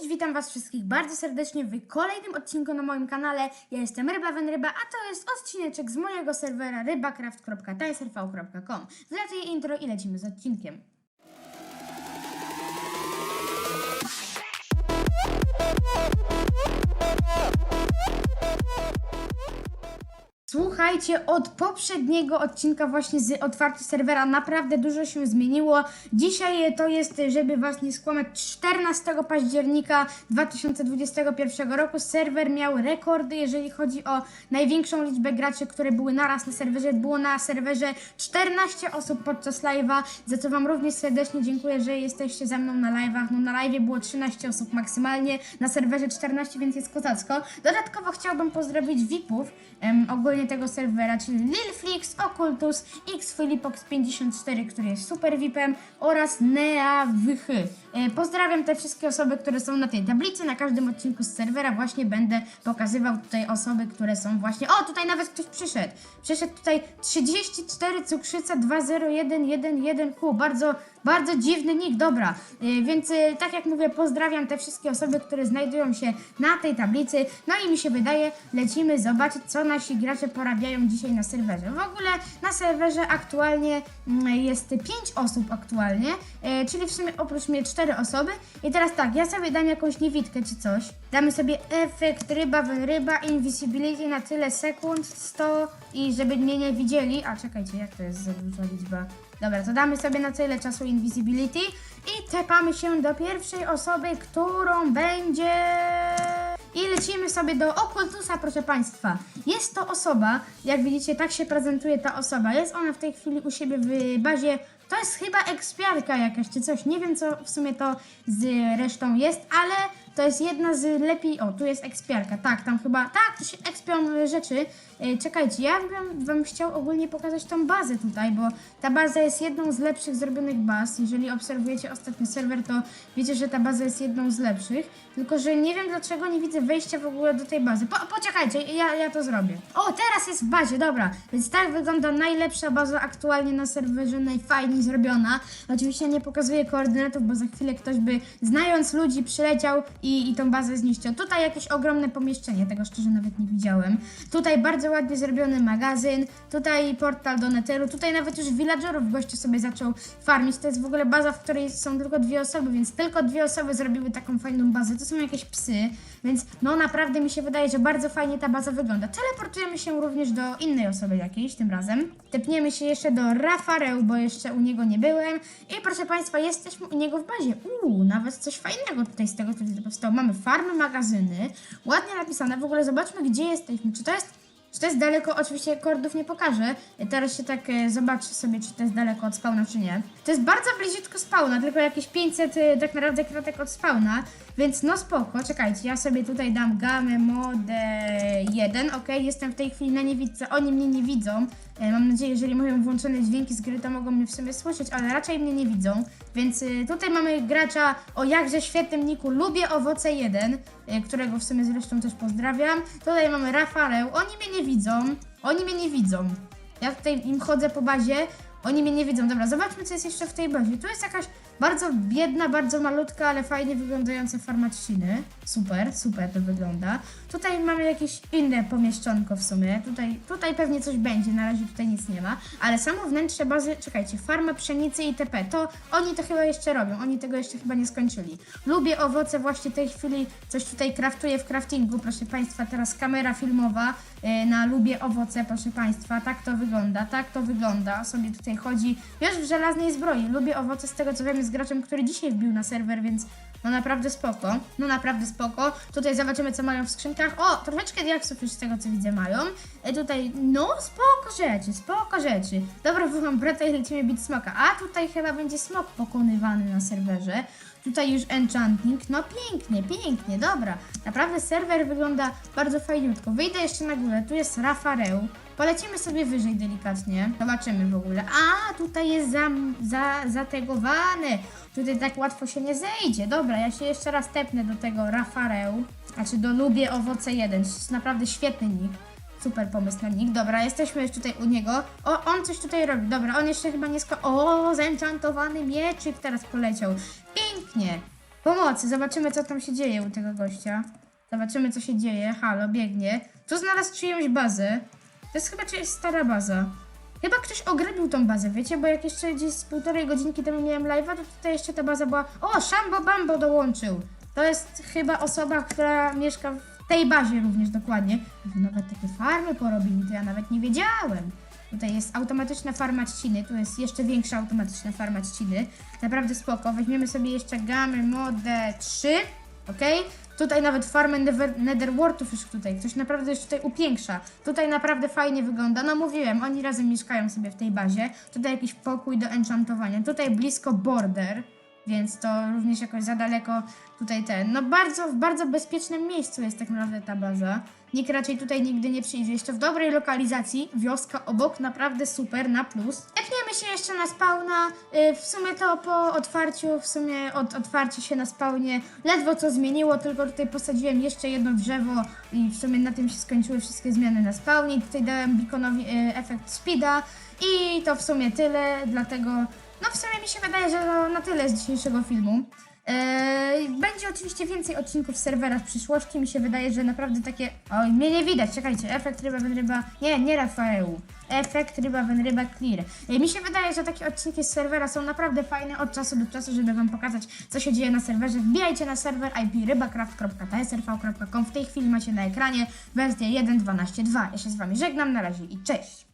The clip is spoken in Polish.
Cześć, witam was wszystkich bardzo serdecznie w kolejnym odcinku na moim kanale. Ja jestem Ryba Wenryba, a to jest odcineczek z mojego serwera rybacraft.tiserv.com. Zlecę intro i lecimy z odcinkiem. Słuchajcie, od poprzedniego odcinka właśnie z otwarcia serwera naprawdę dużo się zmieniło. Dzisiaj to jest, żeby was nie skłamać, 14 października 2021 roku. Serwer miał rekordy, jeżeli chodzi o największą liczbę graczy, które były naraz na serwerze. Było na serwerze 14 osób podczas live'a, za co wam również serdecznie dziękuję, że jesteście ze mną na live'ach. No na live'ie było 13 osób maksymalnie, na serwerze 14, więc jest kozacko. Dodatkowo chciałbym pozdrowić VIP-ów em, ogólnie tego serwera, czyli Lilflix, Ocultus, XFilipox54, który jest super VIP-em oraz Nea Wychy. E, Pozdrawiam te wszystkie osoby, które są na tej tablicy. Na każdym odcinku z serwera właśnie będę pokazywał tutaj osoby, które są właśnie. O, tutaj nawet ktoś przyszedł. Przyszedł tutaj 34 cukrzyca 20111Q. Bardzo, bardzo dziwny nick, dobra. E, Więc e, tak jak mówię, pozdrawiam te wszystkie osoby, które znajdują się na tej tablicy. No i mi się wydaje, lecimy zobaczyć, co nasi gracze porabiają dzisiaj na serwerze. W ogóle na serwerze aktualnie mm, jest 5 osób aktualnie, e, czyli w sumie oprócz mnie 4 osoby. I teraz tak, ja sobie dam jakąś niewidkę czy coś. Damy sobie efekt ryba, ryba, invisibility na tyle sekund, 100 i żeby mnie nie widzieli. A czekajcie, jak to jest za duża liczba? Dobra, to damy sobie na tyle czasu invisibility i tepamy się do pierwszej osoby, którą będzie... I lecimy sobie do Okultusa, proszę Państwa. Jest to osoba, jak widzicie, tak się prezentuje ta osoba. Jest ona w tej chwili u siebie w bazie. To jest chyba ekspiarka jakaś czy coś. Nie wiem, co w sumie to z resztą jest, ale to jest jedna z lepiej. O, tu jest ekspiarka. Tak, tam chyba. Tak, to się ekspią rzeczy. E, Czekajcie, ja bym Wam chciał ogólnie pokazać tą bazę tutaj, bo ta baza jest jedną z lepszych zrobionych baz. Jeżeli obserwujecie ostatni serwer, to wiecie, że ta baza jest jedną z lepszych. Tylko, że nie wiem dlaczego nie widzę wejścia w ogóle do tej bazy. Po, poczekajcie, ja, ja to zrobię. O, teraz jest w bazie, dobra. Więc tak wygląda najlepsza baza aktualnie na serwerze, najfajniej zrobiona. Oczywiście nie pokazuję koordynatów, bo za chwilę ktoś by, znając ludzi, przyleciał i, i tą bazę zniszczył. Tutaj jakieś ogromne pomieszczenie, tego szczerze nawet nie widziałem. Tutaj bardzo ładnie zrobiony magazyn, tutaj portal do Netheru, tutaj nawet już villagerów gościu sobie zaczął farmić. To jest w ogóle baza, w której są tylko dwie osoby, więc tylko dwie osoby zrobiły taką fajną bazę. To są jakieś psy, więc no naprawdę mi się wydaje, że bardzo fajnie ta baza wygląda. Teleportujemy się również do innej osoby jakiejś tym razem. Tepniemy się jeszcze do Rafareu, bo jeszcze u niego nie byłem. I proszę Państwa, jesteśmy u niego w bazie. Uuu, nawet coś fajnego tutaj z tego tutaj powstało. Mamy farmy, magazyny, ładnie napisane. W ogóle zobaczmy, gdzie jesteśmy. Czy to jest czy to jest daleko? Oczywiście kordów nie pokażę. Teraz się tak e, zobaczy sobie, czy to jest daleko od spawna, czy nie. To jest bardzo bliziutko spawna, tylko jakieś 500 e, tak naprawdę kratek od spawna, więc no spoko. Czekajcie, ja sobie tutaj dam gamę mode 1, ok? Jestem w tej chwili na niewidce, oni mnie nie widzą. E, Mam nadzieję, jeżeli mają włączone dźwięki z gry, to mogą mnie w sumie słyszeć, ale raczej mnie nie widzą. Więc y, tutaj mamy gracza o jakże świetnym niku Lubię Owoce 1, y, którego w sumie zresztą też pozdrawiam. Tutaj mamy Rafareł, oni mnie nie widzą, oni mnie nie widzą. Ja tutaj im chodzę po bazie, oni mnie nie widzą. Dobra, zobaczmy, co jest jeszcze w tej bazie. Tu jest jakaś bardzo biedna, bardzo malutka, ale fajnie wyglądająca farma trzciny. Super, super to wygląda. Tutaj mamy jakieś inne pomieszczonko w sumie. Tutaj, tutaj pewnie coś będzie, na razie tutaj nic nie ma. Ale samo wnętrze bazy, czekajcie, farma pszenicy i TP, to oni to chyba jeszcze robią. Oni tego jeszcze chyba nie skończyli. Lubię owoce, właśnie w tej chwili coś tutaj kraftuję w craftingu, proszę Państwa. Teraz kamera filmowa yy, na Lubię owoce, proszę Państwa. Tak to wygląda, tak to wygląda. Sobie tutaj chodzi już w żelaznej zbroi. Lubię owoce z tego co wiem jest graczem, który dzisiaj wbił na serwer, więc no naprawdę spoko. No naprawdę spoko. Tutaj zobaczymy, co mają w skrzynkach. O, troszeczkę diaksów już z tego, co widzę, mają. E, tutaj, no, spoko rzeczy, spoko rzeczy. Dobra, wychowam brata i lecimy bić smoka. A tutaj chyba będzie smok pokonywany na serwerze. Tutaj już enchanting. No pięknie, pięknie, dobra. Naprawdę serwer wygląda bardzo fajniutko. Wyjdę jeszcze na górę. Tu jest Rafareu. Polecimy sobie wyżej delikatnie. Zobaczymy w ogóle. A, tutaj jest za, za, zategowany. Tutaj tak łatwo się nie zejdzie. Dobra, ja się jeszcze raz tepnę do tego Rafareu. Znaczy do Lubię Owoce 1. To jest naprawdę świetny nick. Super pomysł na nick. Dobra, jesteśmy już tutaj u niego. O, on coś tutaj robi. Dobra, on jeszcze chyba nie sko... O, zenchantowany mieczyk teraz poleciał. Pomocy, zobaczymy co tam się dzieje u tego gościa. Zobaczymy co się dzieje. Halo, biegnie. Tu znalazł czyjąś bazę. To jest chyba czyjaś stara baza. Chyba ktoś ograbił tą bazę, wiecie? Bo jak jeszcze gdzieś z półtorej godzinki temu miałem live'a, to tutaj jeszcze ta baza była... O, Shambo Bambo dołączył! To jest chyba osoba, która mieszka w tej bazie również dokładnie. Nawet takie farmy porobili, to ja nawet nie wiedziałem. Tutaj jest automatyczna farma trzciny, tu jest jeszcze większa automatyczna farma trzciny. Naprawdę spoko. Weźmiemy sobie jeszcze gamy modę 3, ok? Tutaj nawet farmę Nether- Netherwortów już tutaj, ktoś naprawdę już tutaj upiększa. Tutaj naprawdę fajnie wygląda. No mówiłem, oni razem mieszkają sobie w tej bazie. Tutaj jakiś pokój do enchantowania. Tutaj blisko border, więc to również jakoś za daleko tutaj ten. No bardzo, w bardzo bezpiecznym miejscu jest tak naprawdę ta baza. Nikt raczej tutaj nigdy nie przyjdzie. Jeszcze w dobrej lokalizacji, wioska obok, naprawdę super, na plus. Tepniemy się jeszcze na spawna. Y, W sumie to po otwarciu, w sumie od otwarcia się na spawnie ledwo co zmieniło, tylko tutaj posadziłem jeszcze jedno drzewo i w sumie na tym się skończyły wszystkie zmiany na spawnie. Tutaj dałem beaconowi y, efekt speeda i to w sumie tyle, dlatego no w sumie mi się wydaje, że to na tyle z dzisiejszego filmu. Eee, będzie oczywiście więcej odcinków z serwera w przyszłości. Mi się wydaje, że naprawdę takie. Oj, mnie nie widać, czekajcie. Efekt ryba, ryba. Nie, nie Rafaelu. Efekt ryba, ryba clear. Eee, mi się wydaje, że takie odcinki z serwera są naprawdę fajne od czasu do czasu, żeby Wam pokazać, co się dzieje na serwerze. Wbijajcie na serwer iprybacraft.tsrv.com. W tej chwili macie na ekranie wersję 1.12.2. Ja się z Wami żegnam, na razie i cześć!